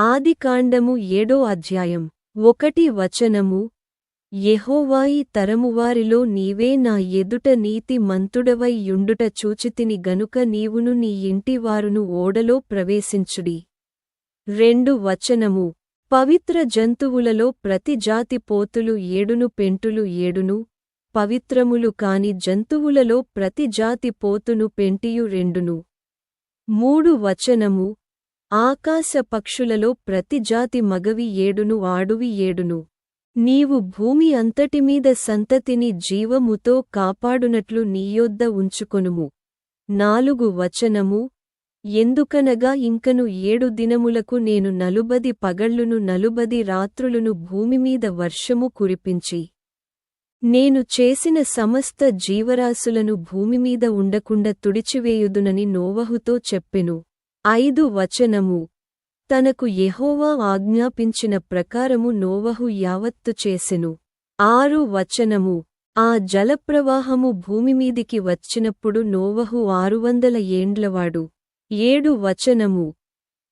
ఆదికాండము ఏడో అధ్యాయం. ఒకటి వచనము. యెహోవాయి తరమువారిలో నీవే నా ఎదుట నీతి మంతుడవై యుండుట చూచితిని గనుక నీవును నీ ఇంటివారును ఓడలో ప్రవేశించుడి. రెండు వచనము. పవిత్ర జంతువులలో ప్రతి జాతి పోతులు ఏడును పెంటులు ఏడును పవిత్రములు కాని జంతువులలో ప్రతి జాతి పోతును పెంటియు రెండును. మూడు వచనము. ఆకాశ పక్షులలో ప్రతి జాతి మగవి ఏడును ఆడువి ఏడును. నీవు భూమి అంతటిమీద సంతతిని జీవముతో కాపాడునట్లు నీయొద్ద ఉంచుకొనుము. నాలుగు వచనము. ఎందుకనగా ఇంకను ఏడు దినములకు నేను నలుబది పగళ్ళును నలుబది రాత్రులును భూమిమీద వర్షము కురిపించి నేను చేసిన సమస్త జీవరాశులను భూమిమీద ఉండకుండా తుడిచివేయుదునని నోవహుతో చెప్పెను. ఐదు వచనము. తనకు యెహోవా ఆజ్ఞాపించిన ప్రకారము నోవహు యావత్తు చేసెను. ఆరు వచనము. ఆ జలప్రవాహము భూమిమీదికి వచ్చినప్పుడు నోవహు ఆరువందల ఏండ్లవాడు. ఏడు వచనము.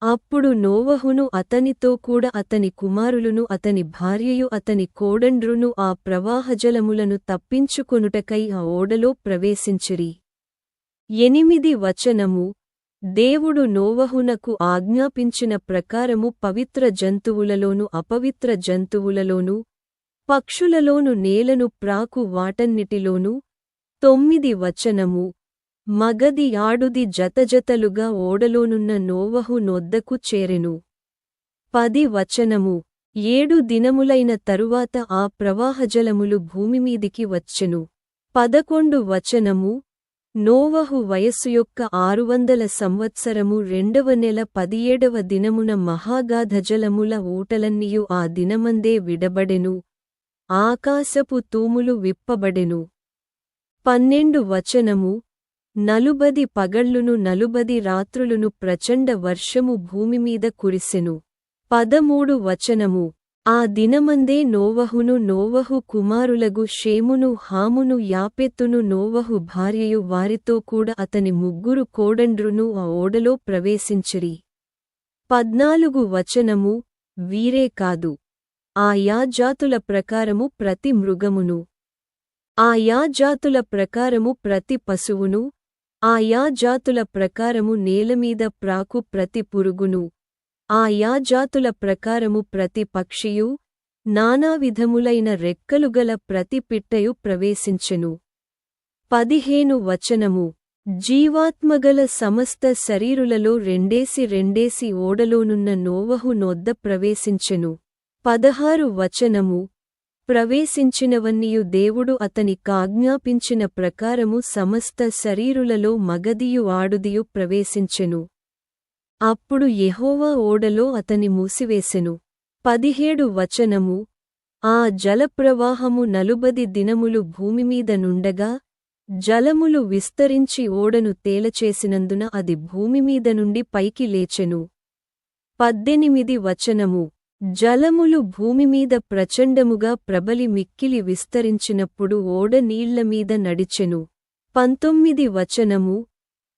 అప్పుడు నోవహును అతనితో కూడా అతని కుమారులును అతని భార్యయు అతని కోడండ్రును ఆ ప్రవాహజలములను తప్పించుకొనుటకై ఆ ఓడలో ప్రవేశించిరి. ఎనిమిది వచనము. దేవుడు నోవహునకు ఆజ్ఞాపించిన ప్రకారము పవిత్ర జంతువులలోను అపవిత్ర జంతువులలోను పక్షులలోను నేలను ప్రాకు వాటన్నిటిలోనూ తొమ్మిది వచనము మగది ఆడుది జతజతలుగా ఓడలోనున్న నోవహు నొద్దకు చేరెను. పది వచనము ఏడు దినములైన తరువాత ఆ ప్రవాహజలములు భూమిమీదికి వచ్చెను. పదకొండు వచనము నోవహు వయస్సు యొక్క ఆరువందల సంవత్సరము రెండవ నెల పదియేడవ దినమున మహాగాధజలముల ఊటలన్నీయు ఆ దినమందే విడబడెను. ఆకాశపు తూములు విప్పబడెను. పన్నెండు వచనము నలుబది పగళ్ళును నలుబది రాత్రులును ప్రచండ వర్షము భూమిమీద కురిసెను. పదమూడు వచనము ఆ దినమందే నోవహును నోవహు కుమారులగు షేమును హామును యాపెత్తును నోవహు భార్యయు వారితో కూడా అతని ముగ్గురు కోడండ్రును ఆ ఓడలో ప్రవేశించిరి. పద్నాలుగు వచనము వీరే కాదు. ఆ యాజాతుల ప్రకారము ప్రతి మృగమును. ఆ యాజాతుల ప్రకారము ప్రతి పశువును. ఆ యాజాతుల ప్రకారము నేలమీద ప్రాకు ప్రతి పురుగును. ఆ యాజాతుల ప్రకారము ప్రతి పక్షియు నానావిధములైన రెక్కలుగల ప్రతి పిట్టయు ప్రవేశించెను. పదిహేను వచనము. జీవాత్మగల సమస్త శరీరులలో రెండేసి రెండేసి ఓడలోనున్న నోవహు నొద్ద ప్రవేశించెను. పదహారు వచనము. ప్రవేశించినవన్నీయు దేవుడు అతని కాజ్ఞాపించిన ప్రకారము సమస్త శరీరులలో మగదియు ఆడుదియు ప్రవేశించెను. అప్పుడు యెహోవా ఓడలో అతని మూసివేసెను. పదిహేడు వచనము. ఆ జలప్రవాహము నలుబది దినములు భూమిమీద నుండగా జలములు విస్తరించి ఓడను తేలచేసినందున అది భూమిమీద నుండి పైకి లేచెను. పద్దెనిమిది వచనము. జలములు భూమిమీద ప్రచండముగా ప్రబలి మిక్కిలి విస్తరించినప్పుడు ఓడ నీళ్ళమీద నడిచెను. పంతొమ్మిది వచనము.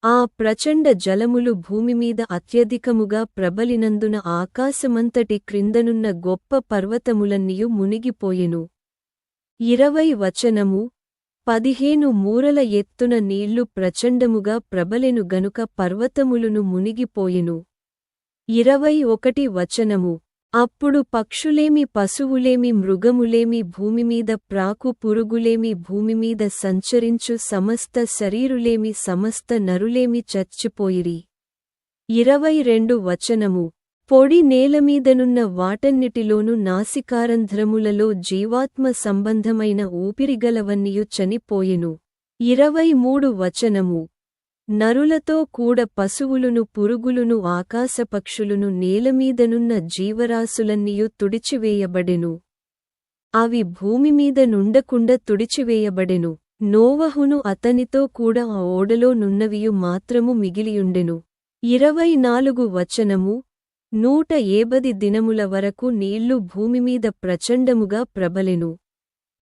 ఆ ప్రచండ జలములు భూమిమీద అత్యధికముగా ప్రబలినందున ఆకాశమంతటి క్రిందనున్న గొప్ప పర్వతములన్నీయు మునిగిపోయెను. ఇరవై వచనము పదిహేను మూరల ఎత్తున నీళ్ళు ప్రచండముగా ప్రబలెను గనుక పర్వతములును మునిగిపోయెను. ఇరవై ఒకటి వచనము అప్పుడు పక్షులేమి పశువులేమి మృగములేమి భూమిమీద ప్రాకు పురుగులేమి భూమిమీద సంచరించు సమస్త శరీరులేమి సమస్త నరులేమి చచ్చిపోయిరి. ఇరవై రెండు వచనము. పొడి నేలమీదనున్న వాటన్నిటిలోను నాసికారంధ్రములలో జీవాత్మ సంబంధమైన ఊపిరిగలవన్నీయు చనిపోయెను. ఇరవై మూడు వచనము. నరులతో కూడ పశువులును పురుగులును ఆకాశపక్షులును నేలమీదనున్న జీవరాశులన్నీయు తుడిచివేయబడెను. అవి భూమిమీద నుండకుండ తుడిచివేయబడెను. నోవహును అతనితో కూడ ఆ ఓడలో నున్నవియు మాత్రము మిగిలియుండెను. ఇరవై నాలుగు వచనము నూట ఏబది దినముల వరకు నీళ్ళు భూమిమీద ప్రచండముగా ప్రబలెను.